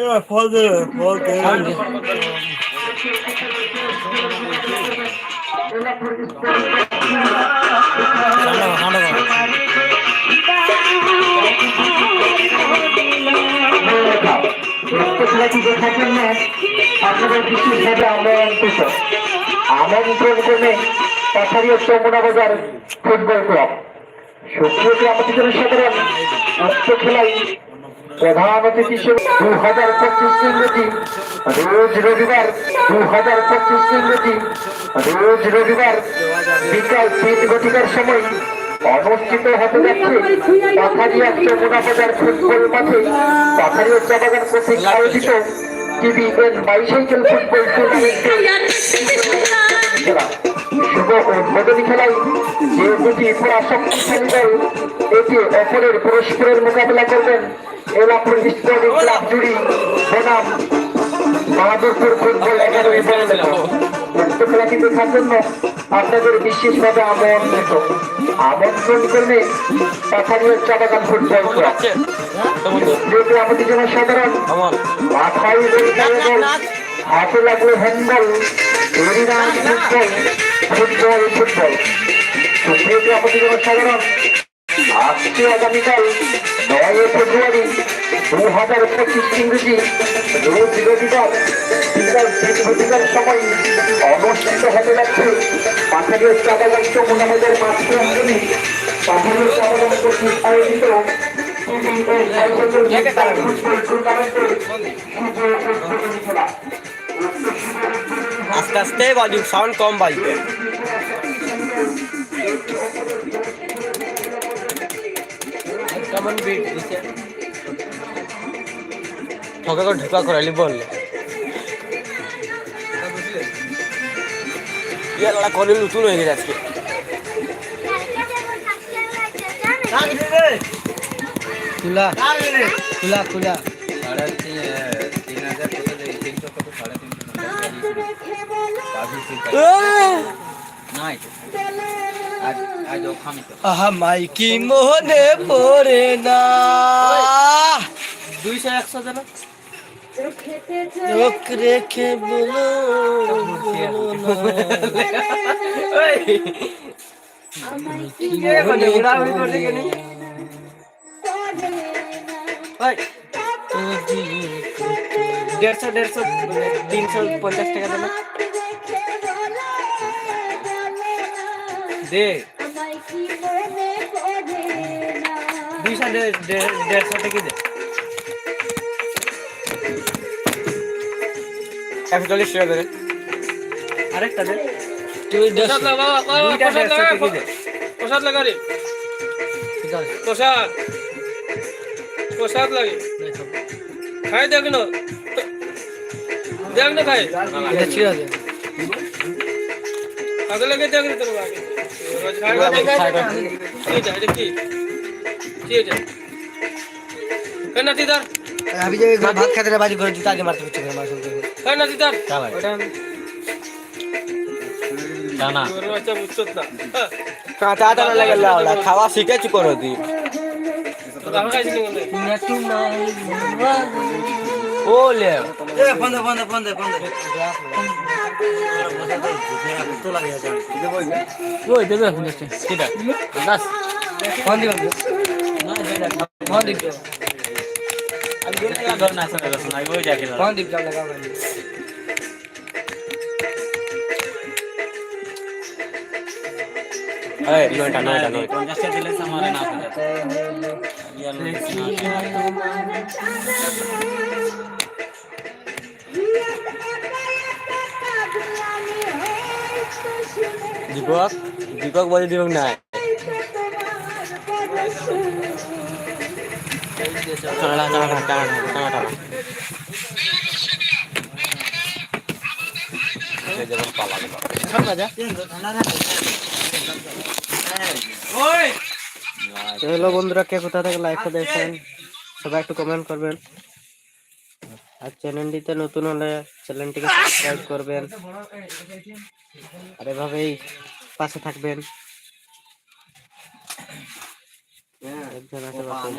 এবার ফল দে ফল দে ঠান্ডা কর, ঠান্ডা কর। খেলাটি দেখার জন্য আপনাদের বিশেষভাবে আমন্ত্রিত আমন্ত্রণ করবে পাথারীয় চমুনা বাজার ফুটবল ক্লাব সাধারণ উক্ত খেলায় প্রধান অতিথি হিসেবে দু হাজার পঁচিশ ইংরেজি রোজ রবিবার দু হাজার পঁচিশ ইংরেজি রোজ রবিবার বিকাল তিন ঘটিকার সময় অনুষ্ঠিত হতে যাচ্ছে পাথারিয়া যমুনা বাজার ফুটবল মাঠে। পাথারিয়া চা বাগান কর্তৃক আয়োজিত টিভি এন বাইসাইকেল ফুটবল টুর্নামেন্টে শুভ উদ্বোধনী খেলায় যে দুটি পরাশক্তিশালী দল একে অপরের পরস্পরের মোকাবিলা করবেন। এলাপুর স্পোর্টিং ক্লাব জুড়ি বনাম বাহাদুরপুর ফুটবল একাডেমি বললেন উক্ত খেলাটি দেখার জন্য আপনাদের বিশেষভাবে আমন্ত্রিত। আমন্ত্রণ করবে পাথানীয় চাবাগান ফুটবল ক্লাব যেহেতু আমাদের জন্য সাধারণ মাথায় হাতে লাগল হ্যান্ডবল ফুটবল ফুটবল ফুটবল। সুপ্রিয় জন্য সাধারণ, আজকে আগামীকাল নয় ফেব্রুয়ারি দু হাজার পঁচিশ ইংরেজি রোজ রবিবার বিকাল ঘটিকার সময় অনুষ্ঠিত হতে যাচ্ছে। পাথারের চাঁদাগাছ মোনামদের মাতৃ অঞ্চলে পাথারের চাঁদাগাছ কর্তৃক আয়োজিত ফুটবল টুর্নামেন্টের খেলা। আস্তে আস্তে বাজু সাউন্ড কম বাজবে কেমন বিট দিছে? ঠকা করে ঢুকা করালি বললে ইয়ালা করে নতুন হয়ে গেছে আজকে? খুলা খুলা খুলা সাড়ে তিন হাজার কত? তিনশো কত? সাড়ে তিনশো আহা মাই কি মনে পড়ে না দুইশো একশো দেন চোখ রেখে বলো দেড়শো দেড়শো তিনশো পঞ্চাশ টাকা দেন দে। দুইশো দেড়শো টাকা দে। একশো চল্লিশ টাকা দেবে আরেকটা দে। প্রসাদ লাগা রে ঠিক আছে প্রসাদ প্রসাদ লাগে খাই দেখ না। দেখ না খাই। ছিড়া দে কাজে লাগে দেখ রে তোর আগে দিদার ওটা জানা তোর বাচ্চা না হ্যাঁ কাঁচা টানা লাগে লাউলা খাওয়া শিখেছি করো দি তোর আগে খাইছিস না ও লে এ বন্ধ বন্ধ বন্ধ বন্ধ তো লাগে আছে ওই দেবে শুনেছি কিটা? দাস। ফোন দিবেন ফোন যাকে ফোন দিক যাও লাগাও এই নয়টা নয়টা নয়টা পঞ্চাশটা দিলে আমার না হয়ে। যাবে ইয়ার দীপক দীপক বলে দীপক নাই। হ্যালো বন্ধুরা, কে কোথা থেকে লাইভটা দেখছেন সবাই একটু কমেন্ট করবেন। আর চ্যানেলটিতে নতুন হলে চ্যানেলটিকে সাবস্ক্রাইব করবেন। আর এভাবেই পাশে থাকবেন। একজন আছে বাকি।